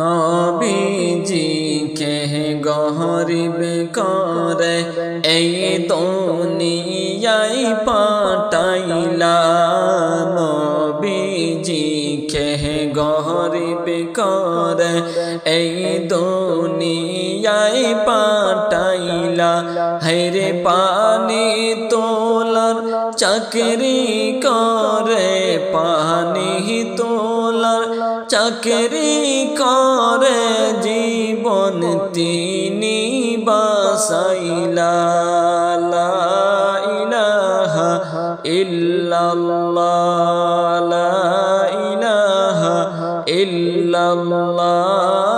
নবীজি কে গহরিব করে, এই দুনিয়ায় পাঠাইলা। নবীজি কে গহরিব করে, এই দুনিয়ায় পাঠাইলা। হেরে পানি তোলার চাকরি করে, পানি তোলার চাকরি করে জীবন তিনি বাসাইলা ইলাহা ইল্লাল্লাহ ইলাহা ইল্লাল্লাহ।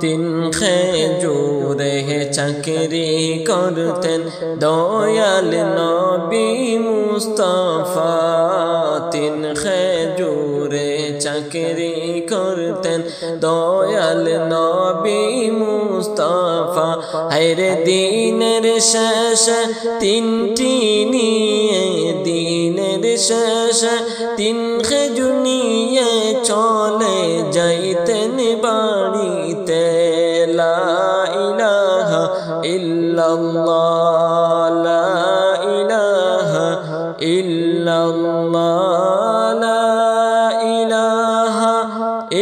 তিন খেজুরে চাকরি করতেন দয়াল নবী মুস্তফা। তিন খেজুরে চাকরি করতেন দয়াল নবী মুস্তফা। হায়রে দিনের শেষ তিনটি নিয়ে, দিনের শেষ তিন খেজু নিয়ে চলে যাইতেন বাড়িতে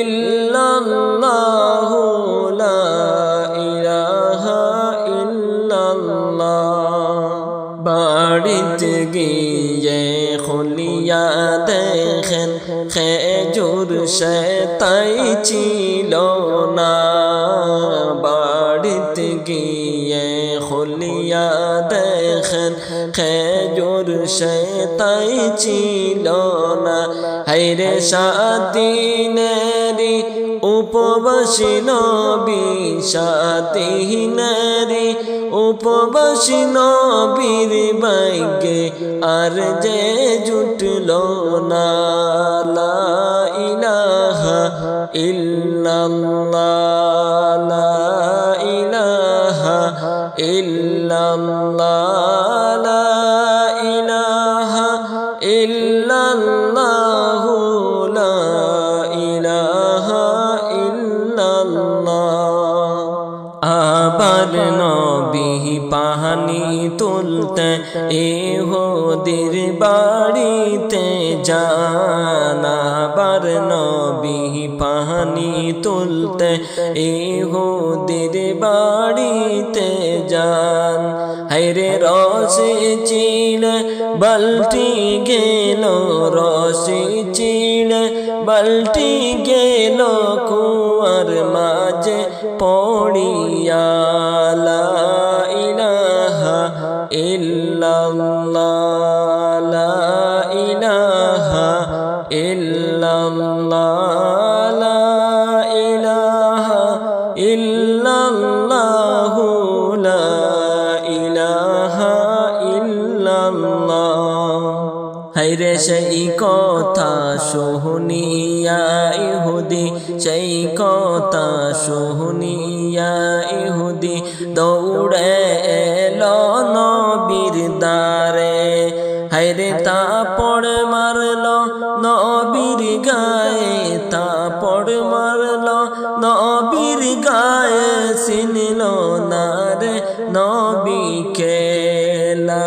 ইল্লাল্লাহ, লা ইলাহা ইল্লাল্লাহ বাড়িতে গিয়ে খুলিয়া দেখেন, খেজুর সে তাই ছিল না। বাড়িতে গিয়ে খুলিয়া দেখেন, খেজুর সে তাই ছিল না। হাইরে সাদিনেরি উপবাসী নবী সাদিনেরি উপবাসী নবীর বাইগে আর যে জুটল না। ইলাহা ইল্লাল্লাহ ইল্লাল্লাহ লা ইলাহা তুলতে এহোদের বাড়িতে যান আবার নবী পাহানি তুলতে এহোদের বাড়িতে যান হাইরে রসে চিড়ে বালটি গেল রসে চিড়ে বালটি গেল, কুয়ার মাঝে পড়িয়া সেই কথা শুনিয়া ইহুদি, সেই কথা শুনিয়া ইহুদি। দৌড়ে এলো নবীর দ্বারে হাইরে তা পড় মারলো নবীর গায়ে তা পড় মারলো নবীর গায়ে, চিনল না রে নবীকে। লা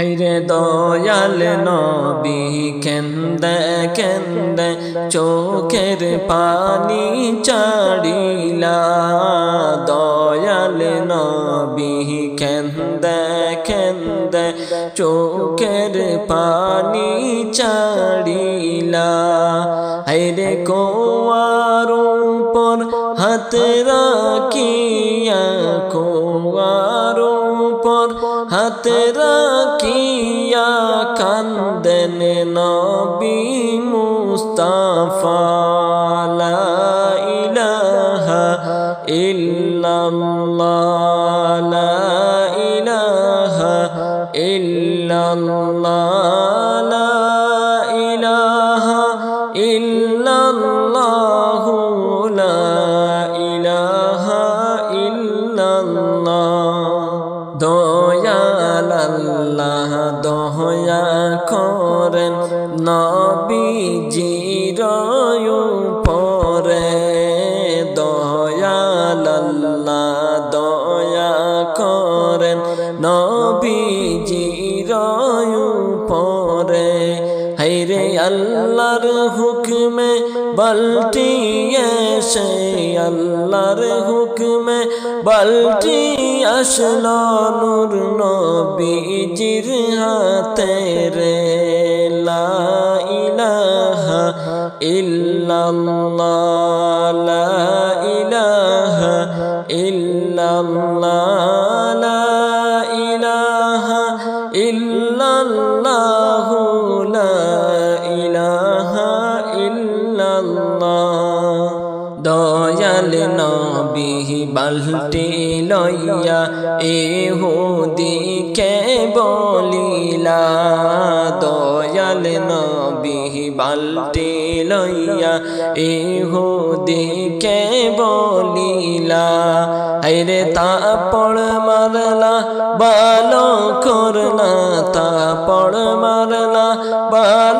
হাইরে দয়াল নবী কেন্দে কেন্দে চোখের পানি চাড়িলা। দয়াল নবী কেন্দে কেন্দে চোখের পানি চাড়িলা। হাইরে কোয়ার উপর হাত রাখিয়া উপর হাত রাখিয়া কান্দেন নবী মুস্তাফা ইলাহা ইল্লাল্লাহ ইলাহা ইল্লাল্লাহ। করেন। নবীজির পরে দয়াল্লাহ দয়া করেন। নবীজির পরে হাইরে আল্লাহর হুকমে বালটি এসে আল্লাহর হুকমে, বালটি আসল নূর নবীজির হাতে রে, লা ইলাহা ইল্লাল্লাহ, লা ইলাহা বালটি লইয়া এহুদিকে বলিলা? দয়াল নবী বালটি লইয়া এহুদিকে বলিলা? আইরে তা পড় মারলা বালো করলা তা পড় মারলা বালো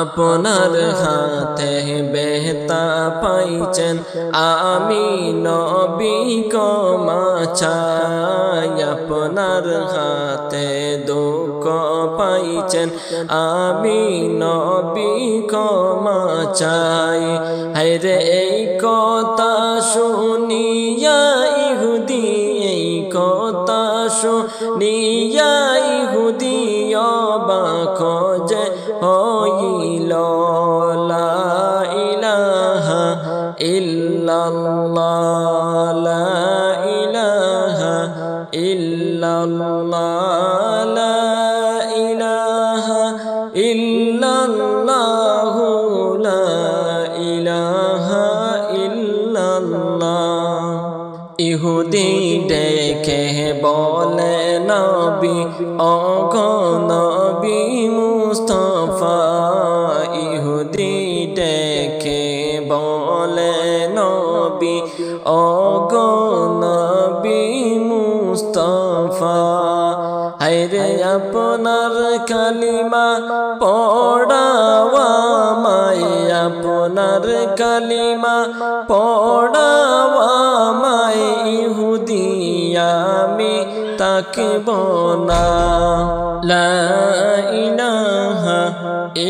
আপনার হাতে বেহতা পাইছেন। আমি নবী কমা চাই, আপনার হাতে দুঃখ পাইছেন। আমি নবী কমা চাই। হায়রে, এই কথা শুনিয়া ইহুদি, এই কথা শুনিয়া ইহুদি ইল্লাল্লাহ লা ইলাহা ইল্লাল্লাহ লা ইলাহা ইল্লাল্লাহ ইহুদি ডেকে বলে নবী অগনবী মুস্তফা ইহুদি ডেকে বলে নবী অগনবী আপনার কালিমা পড়াওয়া মাই, আপনার কালিমা পড়াওয়া মাই, ইহুদি আমি তাকব না। লা ইলাহা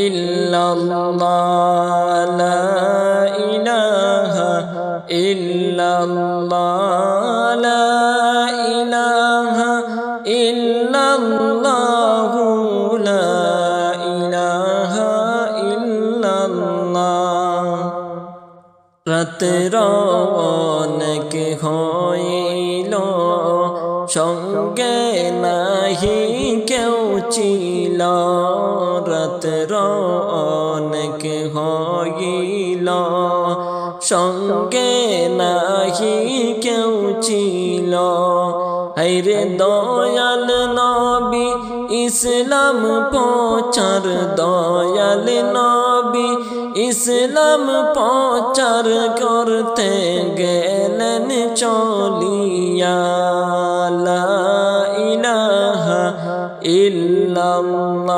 ইল্লাল্লাহ রাতের অনেক হইল, সঙ্গে নাহি কেউ ছিল। রাতের অনেক হইল, সঙ্গে নাহি কেউ ছিল। হাইরে দয়াল নবী, ইসলাম প্রচার দয়াল নবী ইসলাম প্রচার করতে গেলেন চলিয়া ইলাহা ইল্লাল্লাহ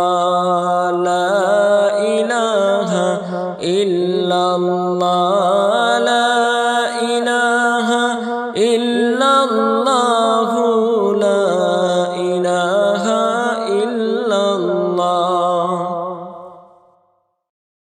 ইলাহা ইল্লাল্লাহ।